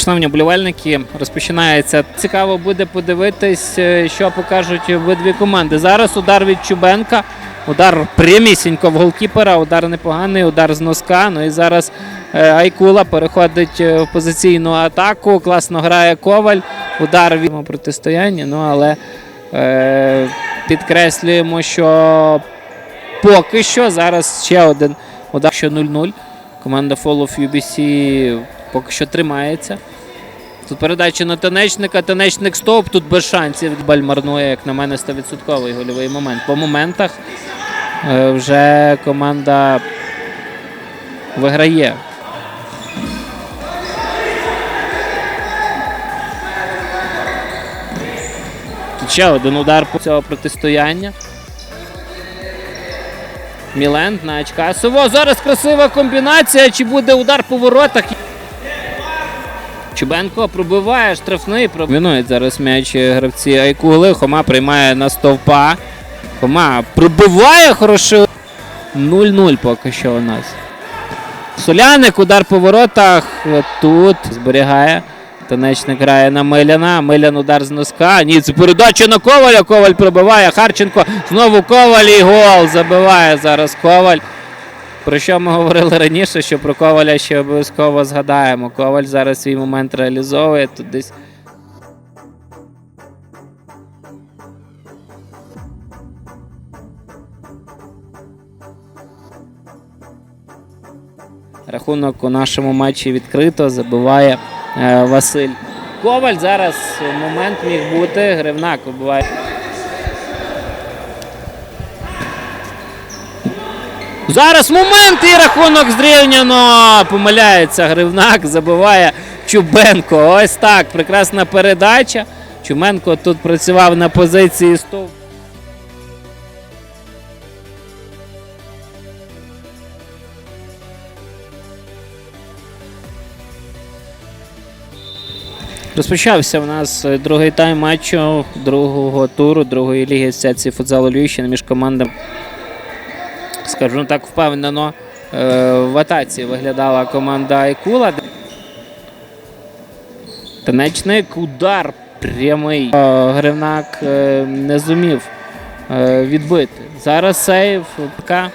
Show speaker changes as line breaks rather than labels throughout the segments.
Шановні вболівальники, розпочинається. Цікаво буде подивитись, е, що покажуть обидві команди. Зараз удар від Чубенка. Удар прямісінько в голкіпера, удар непоганий, удар з носка. Ну і зараз е, Айкула переходить е, в позиційну атаку. Класно грає Коваль. Удар від протистояння. Ну але е, підкреслюємо, що поки що зараз ще один удар, що 0-0. Команда Fall of UBC поки що тримається. Тут передача на Танечника, Танечник стоп, тут без шансів. Баль марнує, як на мене, 100% гольовий момент. По моментах е, вже команда виграє. Тут ще один удар по цього протистояння. Мілент на Ачкасово. Зараз красива комбінація. Чи буде удар по воротах? Чубенко пробиває штрафний. Промінують зараз м'яч гравці Айкули. Хома приймає на стовпа. Хома пробиває хорошо. 0-0 поки що у нас. Соляник, удар по воротах. Тут зберігає. Танечник грає на Миляна. Милян удар з носка. Ні, це передача на Коваля. Коваль пробиває. Харченко. Знову Коваль і гол. Забиває зараз Коваль. Про що ми говорили раніше, що про Коваля ще обов'язково згадаємо. Коваль зараз свій момент реалізовує. Тут десь Рахунок у нашому матчі відкрито. Забиває е, Василь Коваль. Зараз момент міг бути. Гривнак вибиває. Зараз момент і рахунок зрівняно. Помиляється Гривнак, забиває Чубенко. Ось так. Прекрасна передача. Чуменко тут працював на позиції стовп. Розпочався в нас е, другий тайм матчу другого туру, другої ліги асоціації футзалу Львівщини між командами. Скажу так, впевнено е, в атаці виглядала команда Айкула. Танечник удар прямий. Е, Гривнак е, не зумів відбити. Зараз сейв. Така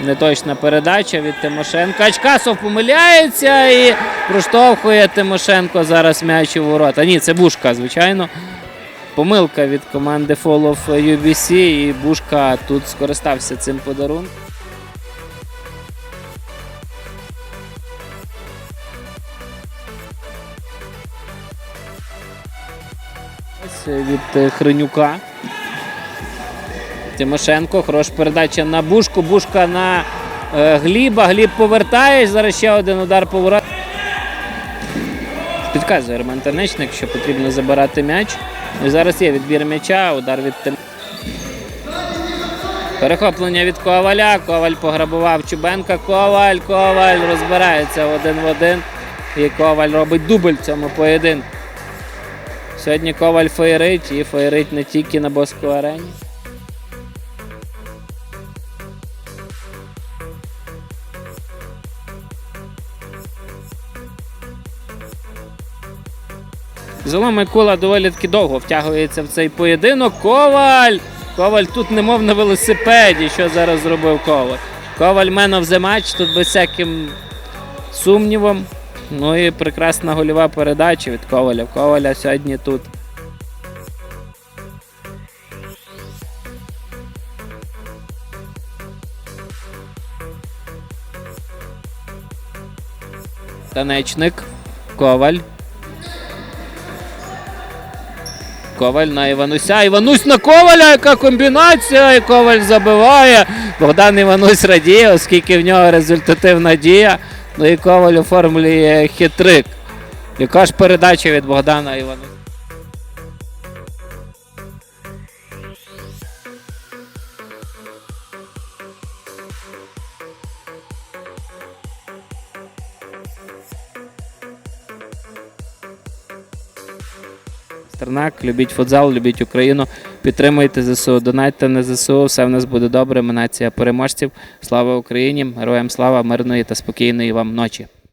неточна передача від Тимошенка. Ачкасов помиляється і проштовхує Тимошенко зараз м'яч у ворота. Ні, це Бушка, звичайно. Помилка від команди Fall of UBC і Бушка тут скористався цим подарунком. Від е, Хренюка. Тимошенко, хороша передача на Бушку. Бушка на е, Гліба. Гліб повертає. Зараз ще один удар по воротах. Підказує Роман Танечник, що потрібно забирати м'яч. І зараз є відбір м'яча, удар від Тим. Перехоплення від Коваля. Коваль пограбував Чубенка. Коваль, Коваль розбирається один в один. І Коваль робить дубль цьому поєдинку. Сьогодні Коваль феєрить і феєрить не тільки на Боску арені. Загалом Микола доволі таки довго втягується в цей поєдинок. Коваль! Коваль тут немов на велосипеді. Що зараз зробив Коваль? Коваль of the match, тут без всяким сумнівом. Ну і прекрасна гольова передача від Коваля. Коваля сьогодні тут. Танечник. Коваль. Коваль на Івануся. Іванусь на Коваля. Яка комбінація? І Коваль забиває. Богдан Іванусь радіє, оскільки в нього результативна дія. Ну і Коваль оформлює хитрик. Яка ж передача від Богдана Івануся? Стернак, любіть футзал, любіть Україну, підтримуйте ЗСУ, донайте на ЗСУ, все в нас буде добре. Ми нація переможців. Слава Україні! Героям слава, мирної та спокійної вам ночі.